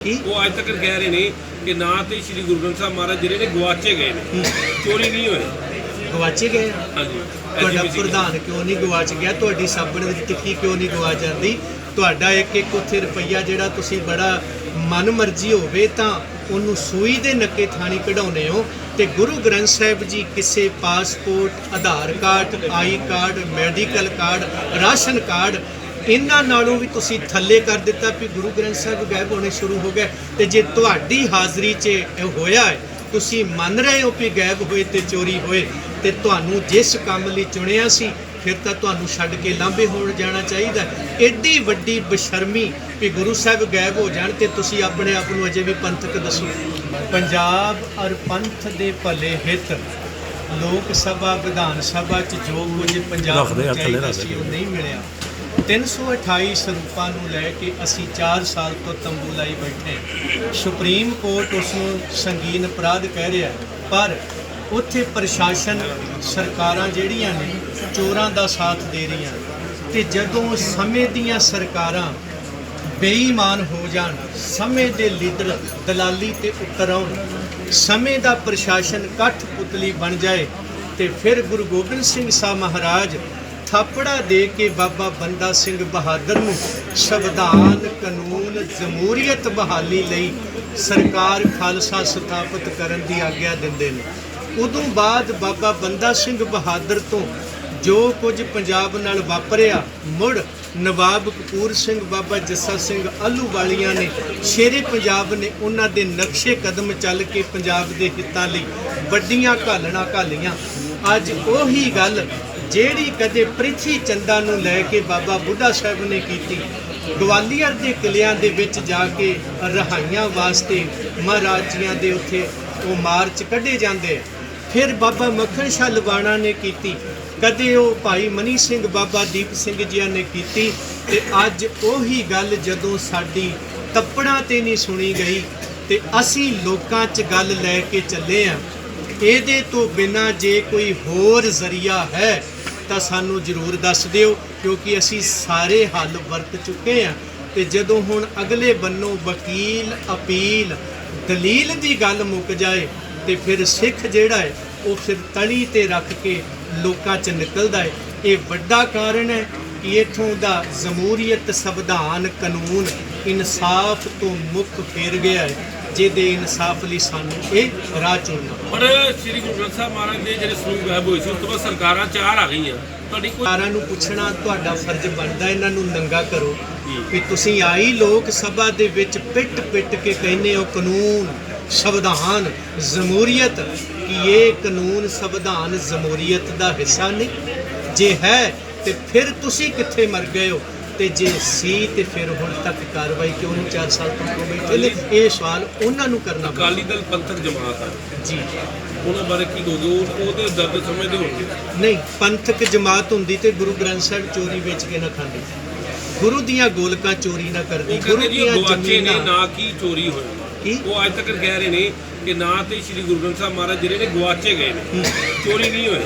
ਕੀ ਉਹ ਅੱਜ ਤੱਕ ਕਹਿ ਰਹੇ ਨੇ ਕਿ ਨਾ ਤੇ ਸ੍ਰੀ ਗੁਰੂ ਗ੍ਰੰਥ ਸਾਹਿਬ ਮਹਾਰਾਜ ਜਿਹੜੇ ਨੇ ਗਵਾਚੇ ਗਏ ਨੇ। ਚੋਰੀ ਨਹੀਂ ਹੋਏ। ਗਵਾਚੇ ਗਏ ਹਾਂਜੀ। ਤੁਹਾਡਾ ਪ੍ਰਧਾਨ ਕਿਉਂ ਨਹੀਂ ਗਵਾਚ ਗਿਆ? ਤੁਹਾਡੀ ਸਾਬਣ ਦੀ ਟਿੱਕੀ ਕਿਉਂ ਨਹੀਂ ਗਵਾਚ ਜਾਂਦੀ? ਤੁਹਾਡਾ ਇੱਕ ਇੱਕ ਉੱਥੇ ਰੁਪਈਆ ਜਿਹੜਾ ਤੁਸੀਂ ਬੜਾ ਮਨਮਰਜ਼ੀ ਹੋਵੇ ਤਾਂ ਉਹਨੂੰ ਸੂਈ ਦੇ ਨੱਕੇ ਥਾਣੀ ਕਢਾਉਨੇ ਹੋ ਤੇ ਗੁਰੂ ਗ੍ਰੰਥ ਸਾਹਿਬ ਜੀ ਕਿਸੇ passport Aadhaar card I card medical card ration card ਇਹਨਾਂ ਨਾਲੋਂ ਵੀ ਤੁਸੀਂ ਥੱਲੇ ਕਰ ਦਿੱਤਾ ਵੀ ਗੁਰੂ ਗ੍ਰੰਥ ਸਾਹਿਬ ਗਾਇਬ ਹੋਣੇ ਸ਼ੁਰੂ ਹੋ ਗਏ ਤੇ ਜੇ ਤੁਹਾਡੀ ਹਾਜ਼ਰੀ 'ਚ ਇਹ ਹੋਇਆ ਹੈ ਤੁਸੀਂ ਮੰਨ ਰਹੇ ਹੋ ਕਿ ਗਾਇਬ ਹੋਏ ਤੇ ਚੋਰੀ ਹੋਏ ਤੇ ਤੁਹਾਨੂੰ ਜਿਸ ਕੰਮ ਲਈ ਚੁਣਿਆ ਸੀ ਫਿਰ ਤਾਂ ਤੁਹਾਨੂੰ ਛੱਡ ਕੇ ਲਾਂਭੇ ਹੋਣ ਜਾਣਾ ਚਾਹੀਦਾ। ਐਡੀ ਵੱਡੀ ਬਸ਼ਰਮੀ ਵੀ ਗੁਰੂ ਸਾਹਿਬ ਗਾਇਬ ਹੋ ਜਾਣ ਤੇ ਤੁਸੀਂ ਆਪਣੇ ਆਪ ਨੂੰ ਅਜੇ ਵੀ ਪੰਥਕ ਦੱਸੋ। ਪੰਜਾਬ ਔਰ ਪੰਥ ਦੇ ਭਲੇ ਹਿੱਤ ਲੋਕ ਸਭਾ ਵਿਧਾਨ ਸਭਾ ਚ ਜੋ ਕੁਝ ਪੰਜਾਬ ਨੂੰ ਚਾਹੀਦਾ ਸੀ ਉਹ ਨਹੀਂ ਮਿਲਿਆ। 328 ਸਰੂਪਾਂ ਨੂੰ ਲੈ ਕੇ ਅਸੀਂ 4 ਸਾਲ ਤੋਂ ਤੰਬੂ ਲਾਈ ਬੈਠੇ ਸੁਪਰੀਮ ਕੋਰਟ ਉਸ ਨੂੰ ਸੰਗੀਨ ਅਪਰਾਧ ਕਹਿ ਰਿਹਾ ਪਰ ਉੱਥੇ ਪ੍ਰਸ਼ਾਸਨ ਸਰਕਾਰਾਂ ਜਿਹੜੀਆਂ ਨੇ, ਚੋਰਾਂ ਦਾ ਸਾਥ ਦੇ ਰਹੀਆਂ ਤੇ ਜਦੋਂ ਸਮੇਂ ਦੀਆਂ ਸਰਕਾਰਾਂ ਬੇਈਮਾਨ ਹੋ ਜਾਣ, ਸਮੇਂ ਦੇ ਲੀਡਰ ਦਲਾਲੀ ਤੇ ਉਤਰ ਆਉਣ, ਸਮੇਂ ਦਾ ਪ੍ਰਸ਼ਾਸਨ ਕੱਠ ਪੁਤਲੀ ਬਣ ਜਾਏ, ਤੇ ਫਿਰ ਗੁਰੂ ਗੋਬਿੰਦ ਸਿੰਘ ਸਾਹਿਬ ਮਹਾਰਾਜ ਥਾਪੜਾ ਦੇ ਕੇ ਬਾਬਾ ਬੰਦਾ ਸਿੰਘ ਬਹਾਦਰ ਨੂੰ ਸੰਵਿਧਾਨ ਕਾਨੂੰਨ ਜਮਹੂਰੀਅਤ ਬਹਾਲੀ ਲਈ ਸਰਕਾਰ ਖਾਲਸਾ ਸਥਾਪਿਤ ਕਰਨ ਦੀ ਆਗਿਆ ਦਿੰਦੇ ਨੇ। ਉਦੋਂ ਬਾਅਦ ਬਾਬਾ ਬੰਦਾ ਸਿੰਘ ਬਹਾਦਰ ਤੋਂ ਜੋ ਕੁਝ ਪੰਜਾਬ ਨਾਲ ਵਾਪਰਿਆ, ਮੁੜ ਨਵਾਬ ਕਪੂਰ ਸਿੰਘ, ਬਾਬਾ ਜੱਸਾ ਸਿੰਘ ਆਲੂਵਾਲੀਆਂ ਨੇ, ਸ਼ੇਰੇ ਪੰਜਾਬ ਨੇ ਉਹਨਾਂ ਦੇ ਨਕਸ਼ੇ ਕਦਮ ਚੱਲ ਕੇ ਪੰਜਾਬ ਦੇ ਹਿੱਤਾਂ ਲਈ ਵੱਡੀਆਂ ਘਾਲਣਾ ਘਾਲੀਆਂ। ਅੱਜ ਉਹੀ ਗੱਲ ਜਿਹੜੀ ਕਦੇ ਪ੍ਰਿਥੀ ਚੰਦਾ ਨੂੰ ਲੈ ਕੇ ਬਾਬਾ ਬੁੱਢਾ ਸਾਹਿਬ ਨੇ ਕੀਤੀ, ਗਵਾਲੀਅਰ ਦੇ ਕਿਲਿਆਂ ਦੇ ਵਿੱਚ ਜਾ ਕੇ ਰਹਾਈਆਂ ਵਾਸਤੇ ਮਹਾਰਾਜੀਆਂ ਦੇ ਉੱਥੇ ਉਹ ਮਾਰਚ ਕੱਢੇ ਜਾਂਦੇ। ਫਿਰ ਬਾਬਾ ਮੱਖਣ ਸ਼ਾਹ ਲਵਾਣਾ ਨੇ ਕੀਤੀ, ਕਦੇ ਉਹ ਭਾਈ ਮਨੀ ਸਿੰਘ ਬਾਬਾ ਦੀਪ ਸਿੰਘ ਜੀਆਂ ਨੇ ਕੀਤੀ ਤੇ ਅੱਜ ਉਹੀ ਗੱਲ ਜਦੋਂ ਸਾਡੀ ਤੱਪੜਾਂ ਤੇ ਨਹੀਂ ਸੁਣੀ ਗਈ ਤੇ ਅਸੀਂ ਲੋਕਾਂ 'ਚ ਗੱਲ ਲੈ ਕੇ ਚੱਲੇ ਆ। ਇਹਦੇ ਤੋਂ ਬਿਨਾ ਜੇ ਕੋਈ ਹੋਰ ਜ਼ਰੀਆ ਹੈ ਤਾਂ ਸਾਨੂੰ ਜ਼ਰੂਰ ਦੱਸ ਦਿਓ, ਕਿਉਂਕਿ ਅਸੀਂ ਸਾਰੇ ਹੱਲ ਵਰਤ ਚੁੱਕੇ ਆ ਤੇ ਜਦੋਂ ਹੁਣ ਅਗਲੇ ਬੰਨੋਂ ਵਕੀਲ, ਅਪੀਲ, ਦਲੀਲ ਦੀ ਗੱਲ ਮੁੱਕ ਜਾਏ, ਤੇ ਫਿਰ ਸਿੱਖ ਜਿਹੜਾ ਹੈ, ਉਹ ਫਿਰ ਤਣੀ ਤੇ ਰੱਖ ਕੇ ਲੋਕਾਂ 'ਚ ਨਿਕਲਦਾ ਹੈ। ਇਹ ਵੱਡਾ ਕਾਰਨ ਹੈ ਕਿ ਇਥੋਂ ਦਾ ਜਮਹੂਰੀਅਤ ਸੰਵਿਧਾਨ ਕਾਨੂੰਨ ਇਨਸਾਫ ਤੋਂ ਮੁੱਖ ਫੇਰ ਗਿਆ ਹੈ। ਜਿਹਦੇ ਇਨਸਾਫ ਲਈ ਸਾਨੂੰ ਇਹ ਰਾਹ ਚੁਣਨਾ। ਪਰ ਸ੍ਰੀ ਗੁਰੂ ਗ੍ਰੰਥ ਸਾਹਿਬ ਮਹਾਰਾਜ ਦੇ ਜਿਹੜੇ ਸਰੂਪ ਗਾਇਬ ਹੋਏ ਸੀ ਉਸ ਤੋਂ ਬਾਅਦ ਸਰਕਾਰਾਂ ਚਾਰ ਆ ਗਈਆਂ। ਤੁਹਾਡੀ ਕੋਈ ਸਰਕਾਰਾਂ ਨੂੰ ਪੁੱਛਣਾ ਤੁਹਾਡਾ ਫਰਜ਼ ਬਣਦਾ ਇਹਨਾਂ ਨੂੰ ਨੰਗਾ ਕਰੋ ਕਿ ਤੁਸੀਂ ਆਈ ਲੋਕ ਸਭਾ ਦੇ ਵਿੱਚ ਪਿੱਟ ਪਿੱਟ ਕੇ ਕਹਿੰਦੇ ਹੋ ਕਾਨੂੰਨ ਸੰਵਿਧਾਨ ਜਮਹੂਰੀਅਤ ਕਿ ਇਹ ਕਾਨੂੰਨ ਸੰਵਿਧਾਨ ਜਮਹੂਰੀਅਤ ਦਾ ਹਿੱਸਾ ਨਹੀਂ? ਜੇ ਹੈ ਤੇ ਫਿਰ ਤੁਸੀਂ ਕਿੱਥੇ ਮਰ ਗਏ ਹੋ? ਤੇ ਜੇ ਸੀ ਤੇ ਫਿਰ ਹੁਣ ਤੱਕ ਕਾਰਵਾਈ ਕਿਉਂ ਨਹੀਂ 4 ਸਾਲ ਤੋਂ ਬੈਠੇ ਨੇ ਇਹ ਸਵਾਲ ਉਹਨਾਂ ਨੂੰ ਕਰਨਾ। ਅਕਾਲੀ ਦਲ ਪੰਥਕ ਜਮਾਤ ਆ। ਜੀ। ਉਹਨਾਂ ਬਾਰੇ ਕੀ ਕਹੋਗੇ? ਉਹ ਉਹ ਤੇ ਦਰਦ ਸਮਝਦੇ ਹੋਣਗੇ। ਨਹੀਂ ਪੰਥਕ ਜਮਾਤ ਹੁੰਦੀ ਤੇ ਗੁਰੂ ਗ੍ਰੰਥ ਸਾਹਿਬ ਚੋਰੀ ਵੇਚ ਕੇ ਨਾ ਖਾਂਦੀ। ਗੁਰੂ ਦੀਆਂ ਗੋਲਕਾਂ ਚੋਰੀ ਨਾ ਕਰਦੀ। ਗੁਰੂ ਦੀਆਂ ਜ਼ਮੀਨਾਂ। ਨਾ ਕੀ ਚੋਰੀ ਕੀ? ਉਹ ਅੱਜ ਤੱਕ ਕਹਿ ਰਹੇ ਨੇ ਕਿ ਨਾ ਤੇ ਸ੍ਰੀ ਗੁਰੂ ਗ੍ਰੰਥ ਸਾਹਿਬ ਮਹਾਰਾਜ ਜਿਹੜੇ ਨੇ ਗਵਾਚੇ ਗਏ ਨੇ। ਚੋਰੀ ਨਹੀਂ ਹੋਏ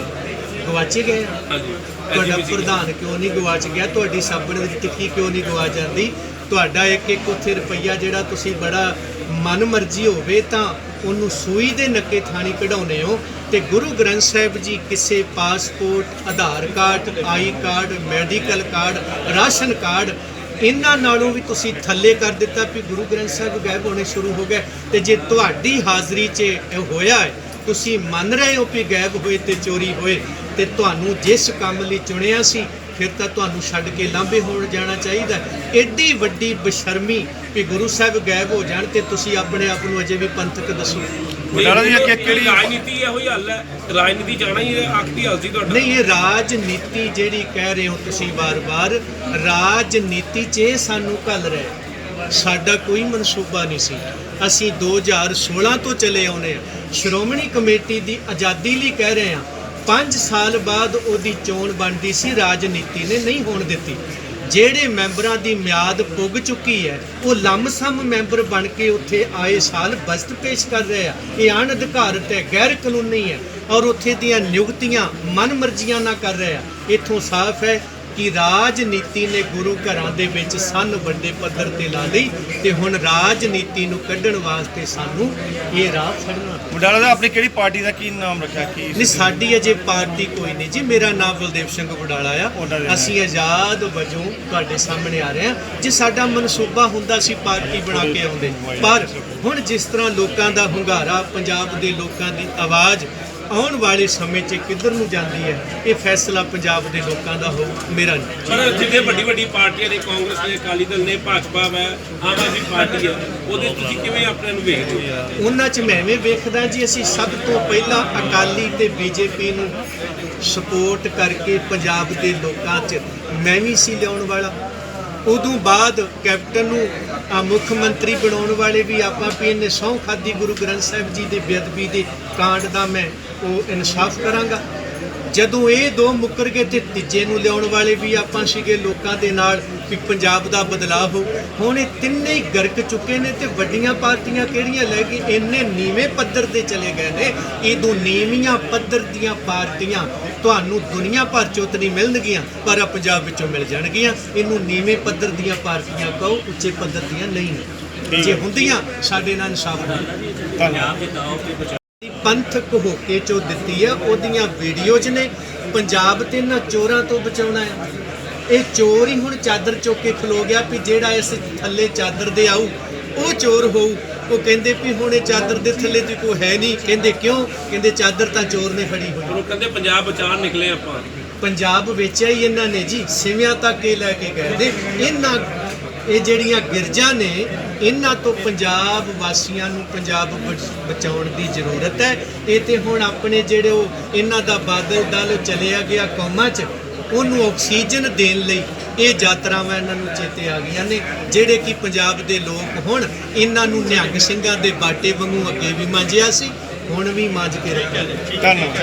ਗਵਾਚੇ ਗਏ ਹਾਂਜੀ। ਤੁਹਾਡਾ ਪ੍ਰਧਾਨ ਕਿਉਂ ਨਹੀਂ ਗਵਾਚ ਗਿਆ? ਤੁਹਾਡੀ ਸਾਬਣ ਦੀ ਟਿੱਕੀ ਕਿਉਂ ਨਹੀਂ ਗਵਾਚ ਜਾਂਦੀ? ਤੁਹਾਡਾ ਇੱਕ ਇੱਕ ਉੱਥੇ ਰੁਪਈਆ ਜਿਹੜਾ ਤੁਸੀਂ ਬੜਾ ਮਨਮਰਜ਼ੀ ਹੋਵੇ ਤਾਂ ਉਹਨੂੰ ਸੂਈ ਦੇ ਨੱਕੇ ਥਾਣੀ ਕਢਾਉਨੇ ਹੋ। ਤੇ ਗੁਰੂ ਗ੍ਰੰਥ ਸਾਹਿਬ ਜੀ ਕਿਸੇ passport Aadhaar card I card medical card ration card ਇਹਨਾਂ ਨਾਲੋਂ ਵੀ ਤੁਸੀਂ ਥੱਲੇ ਕਰ ਦਿੱਤਾ ਵੀ ਗੁਰੂ ਗ੍ਰੰਥ ਸਾਹਿਬ ਗਾਇਬ ਹੋਣੇ ਸ਼ੁਰੂ ਹੋ ਗਏ। ਤੇ ਜੇ ਤੁਹਾਡੀ ਹਾਜ਼ਰੀ 'ਚ ਇਹ ਹੋਇਆ ਹੈ ਤੁਸੀਂ ਮੰਨ ਰਹੇ ਹੋ ਕਿ ਗਾਇਬ ਹੋਏ ਤੇ ਚੋਰੀ ਹੋਏ ਤੇ ਤੁਹਾਨੂੰ ਜਿਸ ਕੰਮ ਲਈ ਚੁਣਿਆ ਸੀ ਫਿਰ ਤਾਂ ਤੁਹਾਨੂੰ ਛੱਡ ਕੇ ਲਾਂਭੇ ਹੋਣ ਜਾਣਾ ਚਾਹੀਦਾ। ਐਡੀ ਵੱਡੀ ਬਸ਼ਰਮੀ ਵੀ ਗੁਰੂ ਸਾਹਿਬ ਗਾਇਬ ਹੋ ਜਾਣ ਤੇ ਤੁਸੀਂ ਆਪਣੇ ਆਪ ਨੂੰ ਅਜੇ ਵੀ ਪੰਥਕ ਦੱਸੋ। ਬਟਾਲਾ ਜੀ ਕਿ ਕਿਹੜੀ ਰਾਜਨੀਤੀ ਇਹੋ ਹੀ ਹੱਲ ਹੈ। ਰਾਜਨੀਤੀ ਜਾਣਾ ਹੀ ਆਖਰੀ ਹੱਲ ਸੀ ਤੁਹਾਡਾ ਨਹੀਂ ਇਹ ਰਾਜਨੀਤੀ ਜਿਹੜੀ ਕਹਿ ਰਹੇ ਹੋ ਤੁਸੀਂ ਵਾਰ-ਵਾਰ ਰਾਜਨੀਤੀ 'ਚ ਇਹ ਸਾਨੂੰ ਘੱਲ ਰਹੇ ਸਾਡਾ ਕੋਈ ਮਨਸੂਬਾ ਨਹੀਂ ਸੀ। ਅਸੀਂ 2016 ਤੋਂ ਚਲੇ ਆਉਨੇ ਆ ਸ਼੍ਰੋਮਣੀ ਕਮੇਟੀ ਦੀ ਆਜ਼ਾਦੀ ਲਈ ਕਹਿ ਰਹੇ ਆ 5 ਸਾਲ ਬਾਅਦ ਉਹਦੀ ਚੋਣ ਬਣਦੀ ਸੀ, ਰਾਜਨੀਤੀ ਨੇ ਨਹੀਂ ਹੋਣ ਦਿੱਤੀ। ਜਿਹੜੇ ਮੈਂਬਰਾਂ ਦੀ ਮਿਆਦ ਪੁੱਗ ਚੁੱਕੀ ਹੈ, ਉਹ ਲੰਮਸਮ ਮੈਂਬਰ ਬਣ ਕੇ ਉੱਥੇ ਆਏ ਸਾਲ ਬਜਟ ਪੇਸ਼ ਕਰ ਰਹੇ ਆ। ਇਹ ਅਣ ਅਧਿਕਾਰਤ ਹੈ ਗੈਰ ਕਾਨੂੰਨੀ ਹੈ ਔਰ ਉੱਥੇ ਦੀਆਂ ਨਿਯੁਕਤੀਆਂ ਮਨਮਰਜ਼ੀਆਂ ਨਾਲ ਕਰ ਰਹੇ ਆ। ਇੱਥੋਂ ਸਾਫ਼ ਹੈ ਕਿ ਰਾਜਨੀਤੀ ਨੇ ਗੁਰੂ ਘਰਾਂ ਦੇ ਵਿੱਚ ਸੰਨ ਵੱਡੇ ਪੱਧਰ ਤੇ ਲਾ ਲਈ ਤੇ ਹੁਣ ਰਾਜਨੀਤੀ ਨੂੰ ਕੱਢਣ ਵਾਸਤੇ ਸਾਨੂੰ ਇਹ ਰਾਹ ਫੜਨਾ। ਵਡਾਲਾ ਦਾ ਆਪਣੀ ਕਿਹੜੀ ਪਾਰਟੀ ਦਾ ਕੀ ਨਾਮ ਰੱਖਿਆ? ਕੀ ਨਹੀਂ ਸਾਡੀ ਅਜੇ ਪਾਰਟੀ ਕੋਈ ਨਹੀਂ ਜੀ। ਮੇਰਾ ਨਾਮ ਬਲਦੇਵ ਸਿੰਘ ਵੀ ਆ। ਅਸੀਂ ਆਜ਼ਾਦ ਵਜੋਂ ਤੁਹਾਡੇ ਸਾਹਮਣੇ ਆ ਰਹੇ ਹਾਂ। ਜੇ ਸਾਡਾ ਮਨਸੂਬਾ ਹੁੰਦਾ ਸੀ ਪਾਰਟੀ ਬਣਾ ਕੇ ਆਉਂਦੇ। ਪਰ ਹੁਣ ਜਿਸ ਤਰ੍ਹਾਂ ਲੋਕਾਂ ਦਾ ਹੁੰਗਾਰਾ ਪੰਜਾਬ ਦੇ ਲੋਕਾਂ ਦੀ ਆਵਾਜ਼ ਆਉਣ ਵਾਲੇ ਸਮੇਂ 'ਚ ਕਿੱਧਰ ਨੂੰ ਜਾਂਦੀ ਹੈ? ਇਹ ਫੈਸਲਾ ਪੰਜਾਬ ਦੇ ਲੋਕਾਂ ਦਾ ਹੋਊ ਮੇਰਾ ਨਹੀਂ। ਪਰ ਜਿੱਥੇ ਵੱਡੀ ਵੱਡੀ ਪਾਰਟੀਆਂ ਨੇ ਕਾਂਗਰਸ ਨੇ ਅਕਾਲੀ ਦਲ ਨੇ ਭਾਜਪਾ ਹੈ ਆਮ ਆਦਮੀ ਪਾਰਟੀ ਹੈ ਉਹਦੇ ਤੁਸੀਂ ਕਿਵੇਂ ਆਪਣੇ ਨੂੰ ਵੇਖਦੇ ਹੋ? ਉਹਨਾਂ 'ਚ ਮੈਂ ਐਵੇਂ ਵੇਖਦਾ ਜੀ ਅਸੀਂ ਸਭ ਤੋਂ ਪਹਿਲਾਂ ਅਕਾਲੀ ਤੇ ਬੀਜੇਪੀ ਨੂੰ ਸਪੋਰਟ ਕਰਕੇ ਪੰਜਾਬ ਦੇ ਲੋਕਾਂ 'ਚ ਮੈਂ ਵੀ ਸੀ ਲਿਆਉਣ ਵਾਲਾ। ਉਦੋਂ ਬਾਅਦ ਕੈਪਟਨ ਨੂੰ ਮੁੱਖ ਮੰਤਰੀ ਬਣਾਉਣ ਵਾਲੇ ਵੀ ਆਪਾਂ ਵੀ ਇਹਨੇ ਸਹੁੰ ਖਾਦੀ ਗੁਰੂ ਗ੍ਰੰਥ ਸਾਹਿਬ ਜੀ ਦੇ ਬੇਅਦਬੀ ਦੇ ਕਾਂਡ ਦਾ ਮੈਂ ਉਹ ਇਨਸਾਫ ਕਰਾਂਗਾ। ਜਦੋਂ ਇਹ ਦੋ ਮੁੱਕਰ ਗਏ ਤੇ ਤੀਜੇ ਨੂੰ ਲਿਆਉਣ ਵਾਲੇ ਵੀ ਆਪਾਂ ਸੀਗੇ ਲੋਕਾਂ ਦੇ ਨਾਲ ਵੀ ਪੰਜਾਬ ਦਾ ਬਦਲਾਅ ਹੋ। ਹੁਣ ਇਹ ਤਿੰਨੇ ਹੀ ਗਰਕ ਚੁੱਕੇ ਨੇ ਤੇ ਵੱਡੀਆਂ ਪਾਰਟੀਆਂ ਕਿਹੜੀਆਂ ਲੈ ਗਏ ਇੰਨੇ ਨੀਵੇਂ ਪੱਧਰ ਤੇ ਚਲੇ ਗਏ ਨੇ। ਇਹ ਦੋ ਨੀਵੀਆਂ ਪੱਧਰ ਦੀਆਂ ਪਾਰਟੀਆਂ ਤੁਹਾਨੂੰ ਦੁਨੀਆ ਭਰ ਚੋਂ ਨਹੀਂ ਮਿਲਣਗੀਆਂ ਪਰ ਆ ਪੰਜਾਬ ਵਿੱਚੋਂ ਮਿਲ ਜਾਣਗੀਆਂ। ਇਹਨੂੰ ਨੀਵੇਂ ਪੱਧਰ ਦੀਆਂ ਪਾਰਟੀਆਂ ਕਹੋ ਉੱਚੇ ਪੱਧਰ ਦੀਆਂ ਨਹੀਂ। ਜੇ ਹੁੰਦੀਆਂ ਸਾਡੇ ਨਾਲ ਇਨਸਾਫ ਹੋਣਾ। ਧੰਨਵਾਦ। ਪੰਥਕ ਹੋਕੇ ਚੋਂ ਦਿੱਤੀ ਹੈ ਉਹਦੀਆਂ ਵੀਡੀਓਜ਼ ਨੇ। ਪੰਜਾਬ ਤੇ ਇਹਨਾਂ ਚੋਰਾਂ ਤੋਂ ਬਚਾਉਣਾ ਹੈ। ਇਹ ਚੋਰ ਹੀ ਹੁਣ ਚਾਦਰ ਚੁੱਕ ਕੇ ਖਲੋ ਗਿਆ ਵੀ ਜਿਹੜਾ ਇਸ ਥੱਲੇ ਚਾਦਰ ਦੇ ਆਊ ਉਹ ਚੋਰ ਹੋਊ। ਉਹ ਕਹਿੰਦੇ ਵੀ ਹੁਣ ਇਹ ਚਾਦਰ ਦੇ ਥੱਲੇ ਤੇ ਕੋਈ ਹੈ ਨਹੀਂ। ਕਹਿੰਦੇ ਕਿਉਂ? ਕਹਿੰਦੇ ਚਾਦਰ ਤਾਂ ਚੋਰ ਨੇ ਫੜੀ ਹੋਈ। ਉਹ ਕਹਿੰਦੇ ਪੰਜਾਬ ਬਚਾਉਣ ਨਿਕਲੇ ਆਪਾਂ। ਪੰਜਾਬ ਵੇਚਿਆ ਹੀ ਇਹਨਾਂ ਨੇ ਜੀ। ਸਿਵਿਆਂ ਤੱਕ ਇਹ ਲੈ ਕੇ ਗਏ ਨੇ। ਇਹਨਾਂ ਇਹ ਜਿਹੜੀਆਂ ਗਿਰਜਾਂ ਨੇ ਇਹਨਾਂ ਤੋਂ ਪੰਜਾਬ ਵਾਸੀਆਂ ਨੂੰ ਪੰਜਾਬ ਬਚ- ਬਚਾਉਣ ਦੀ ਜ਼ਰੂਰਤ ਹੈ। ਇਹ ਤੇ ਹੁਣ ਆਪਣੇ ਜਿਹੜੇ ਉਹ ਇਹਨਾਂ ਦਾ ਬਾਦਲ ਦਲ ਚਲਿਆ ਗਿਆ ਕੌਮਾਂ 'ਚ ਉਹਨੂੰ ਆਕਸੀਜਨ ਦੇਣ ਲਈ ਇਹ ਯਾਤਰਾਵਾਂ ਇਹਨਾਂ ਨੂੰ ਚੇਤੇ ਆ ਗਈਆਂ ਨੇ ਜਿਹੜੇ ਕਿ ਪੰਜਾਬ ਦੇ ਲੋਕ ਹੁਣ ਇਹਨਾਂ ਨੂੰ ਨਿਹੰਗ ਸਿੰਘਾਂ ਦੇ ਬਾਟੇ ਵਾਂਗੂ ਅੱਗੇ ਵੀ ਮਾਂਜਿਆ ਸੀ ਹੁਣ ਵੀ ਮਾਂਜ ਕੇ ਰੱਖਿਆ ਧੰਨਵਾਦ।